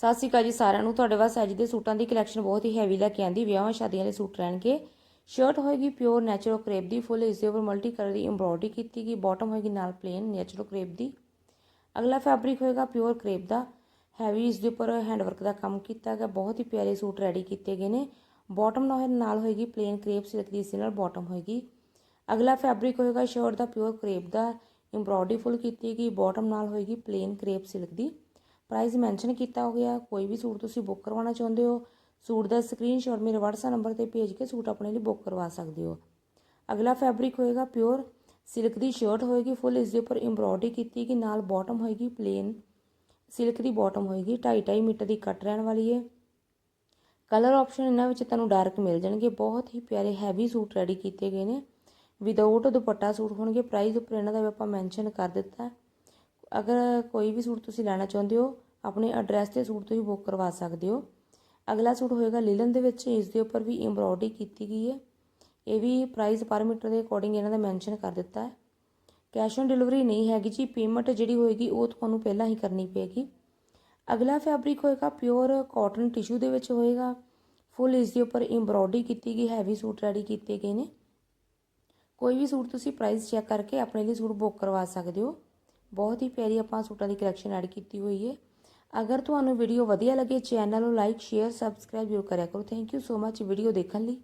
ਸਤਿ ਸ਼੍ਰੀ ਅਕਾਲ ਜੀ ਸਾਰਿਆਂ ਨੂੰ। ਤੁਹਾਡੇ ਵਾਸਤੇ ਅੱਜ ਦੇ ਸੂਟਾਂ ਦੀ ਕਲੈਕਸ਼ਨ ਬਹੁਤ ਹੀ ਹੈਵੀ ਲੈ ਕੇ ਆਂਦੀ। ਵਿਆਹਾਂ ਸ਼ਾਦੀਆਂ ਦੇ ਸੂਟ ਰਹਿਣਗੇ। ਸ਼ਰਟ ਹੋਏਗੀ ਪਿਓਰ ਨੈਚੁਰਲ ਕਰੇਪ ਦੀ ਫੁੱਲ ਇਸ ਦੇ ਉੱਪਰ ਮਲਟੀ ਕਲਰ ਦੀ ਐਮਬ੍ਰੋਇਡਰੀ ਕੀਤੀ ਗਈ। ਬਾਟਮ ਹੋਏਗੀ ਨਾਲ ਪਲੇਨ ਨੈਚੁਰਲ ਕਰੇਪ ਦੀ। ਅਗਲਾ ਫੈਬਰਿਕ ਹੋਏਗਾ ਪਿਓਰ ਕਰੇਪ ਦਾ। ਹੈਵੀ ਇਸ ਦੇ ਉੱਪਰ ਹੈਂਡਵਰਕ ਦਾ ਕੰਮ ਕੀਤਾ ਗਿਆ। ਬਹੁਤ ਹੀ ਪਿਆਰੇ ਸੂਟ ਰੈਡੀ ਕੀਤੇ ਗਏ ਨੇ। ਬਾਟਮ ਨਾਲ ਹੋਏਗੀ ਪਲੇਨ ਕਰੇਪ ਸਿਲਕ ਦੀ, ਇਸ ਨਾਲ ਬਾਟਮ ਹੋਏਗੀ। ਅਗਲਾ ਫੈਬਰਿਕ ਹੋਏਗਾ ਸ਼ਰਟ ਦਾ ਪਿਓਰ ਕਰੇਪ ਦਾ। ਐਮਬ੍ਰੋਇਡਰੀ ਫੁੱਲ ਕੀਤੀ ਗਈ। ਬਾਟਮ ਨਾਲ ਹੋਏਗੀ ਪਲੇਨ ਕਰੇਪ ਸਿਲਕ ਦੀ। ਪ੍ਰਾਈਸ ਮੈਂਸ਼ਨ ਕੀਤਾ ਹੋ ਗਿਆ। ਕੋਈ ਵੀ ਸੂਟ ਤੁਸੀਂ ਬੁੱਕ ਕਰਵਾਉਣਾ ਚਾਹੁੰਦੇ ਹੋ, ਸੂਟ ਦਾ ਸਕਰੀਨਸ਼ਾਟ ਮੇਰੇ WhatsApp ਨੰਬਰ ਤੇ ਭੇਜ ਕੇ ਸੂਟ ਆਪਣੇ ਲਈ ਬੁੱਕ ਕਰਵਾ ਸਕਦੇ ਹੋ। ਅਗਲਾ ਫੈਬਰਿਕ ਹੋਏਗਾ ਪਿਓਰ ਸਿਲਕ ਦੀ ਸ਼ਰਟ ਹੋਏਗੀ ਫੁੱਲ ਇਸ ਦੇ ਉੱਪਰ ਐਮਬ੍ਰੋਇਡਰੀ ਕੀਤੀ ਗਈ, ਨਾਲ ਬਾਟਮ ਹੋਏਗੀ ਪਲੇਨ ਸਿਲਕ ਦੀ ਬਾਟਮ ਹੋਏਗੀ 2.5 ਮੀਟਰ ਦੀ ਕੱਟ ਰਹਿਣ ਵਾਲੀ ਹੈ। ਕਲਰ ਆਪਸ਼ਨ ਇਹਨਾਂ ਵਿੱਚ ਤੁਹਾਨੂੰ ਡਾਰਕ ਮਿਲ ਜਾਣਗੇ, ਬਹੁਤ ਹੀ ਪਿਆਰੇ ਹੈਵੀ ਸੂਟ ਰੈਡੀ ਕੀਤੇ ਗਏ ਨੇ। ਵਿਦਆਊਟ ਦੁਪੱਟਾ ਸੂਟ ਹੋਣਗੇ ਪ੍ਰਾਈਸ ਉੱਪਰ ਇਹਨਾਂ ਦਾ ਵੀ ਆਪਾਂ ਮੈਂਸ਼ਨ ਕਰ ਦਿੱਤਾ। ਅਗਰ ਕੋਈ ਵੀ ਸੂਟ ਤੁਸੀਂ ਲੈਣਾ ਚਾਹੁੰਦੇ ਹੋ, ਆਪਣੇ ਐਡਰੈਸ ਤੇ ਸੂਟ ਤੁਸੀਂ ਬੁੱਕ ਕਰਵਾ ਸਕਦੇ ਹੋ। ਅਗਲਾ ਸੂਟ ਹੋਏਗਾ ਲੀਲਨ ਦੇ ਵਿੱਚ, ਇਸ ਦੇ ਉੱਪਰ ਵੀ ਐਮਬ੍ਰੋਇਡਰੀ ਕੀਤੀ ਗਈ ਹੈ। ਇਹ ਵੀ ਪ੍ਰਾਈਸ ਪਰ ਮੀਟਰ ਦੇ ਅਕੋਰਡਿੰਗ ਇਹਨਾਂ ਦਾ ਮੈਂਸ਼ਨ ਕਰ ਦਿੱਤਾ ਹੈ। ਕੈਸ਼ ਔਨ ਡਿਲੀਵਰੀ ਨਹੀਂ ਹੈਗੀ ਜੀ ਪੇਮੈਂਟ ਜਿਹੜੀ ਹੋਏਗੀ ਉਹ ਤੁਹਾਨੂੰ ਪਹਿਲਾਂ ਹੀ ਕਰਨੀ ਪਏਗੀ। ਅਗਲਾ ਫੈਬਰਿਕ ਹੋਏਗਾ ਪਿਓਰ ਕਾਟਨ ਟਿਸ਼ੂ ਦੇ ਵਿੱਚ ਹੋਏਗਾ। ਫੁੱਲ ਇਸ ਦੇ ਉੱਪਰ ਐਮਬ੍ਰੋਇਡਰੀ ਕੀਤੀ ਗਈ ਹੈਵੀ ਸੂਟ ਰੈਡੀ ਕੀਤੇ ਗਏ ਨੇ। ਕੋਈ ਵੀ ਸੂਟ ਤੁਸੀਂ ਪ੍ਰਾਈਸ ਚੈੱਕ ਕਰਕੇ ਆਪਣੇ ਲਈ ਸੂਟ ਬੁੱਕ ਕਰਵਾ ਸਕਦੇ ਹੋ। ਬਹੁਤ ਹੀ ਪਿਆਰੀ ਆਪਾਂ ਸੂਟਾਂ ਦੀ ਕਲੈਕਸ਼ਨ ਐਡ ਕੀਤੀ ਹੋਈ ਹੈ ਅਗਰ ਤੁਹਾਨੂੰ ਵੀਡੀਓ ਵਧੀਆ ਲੱਗੇ ਚੈਨਲ ਨੂੰ ਲਾਈਕ ਸ਼ੇਅਰ ਸਬਸਕ੍ਰਾਈਬ ਜ਼ਰੂਰ ਕਰਿਆ ਕਰੋ। Thank you so much video ਦੇਖਣ ਲਈ।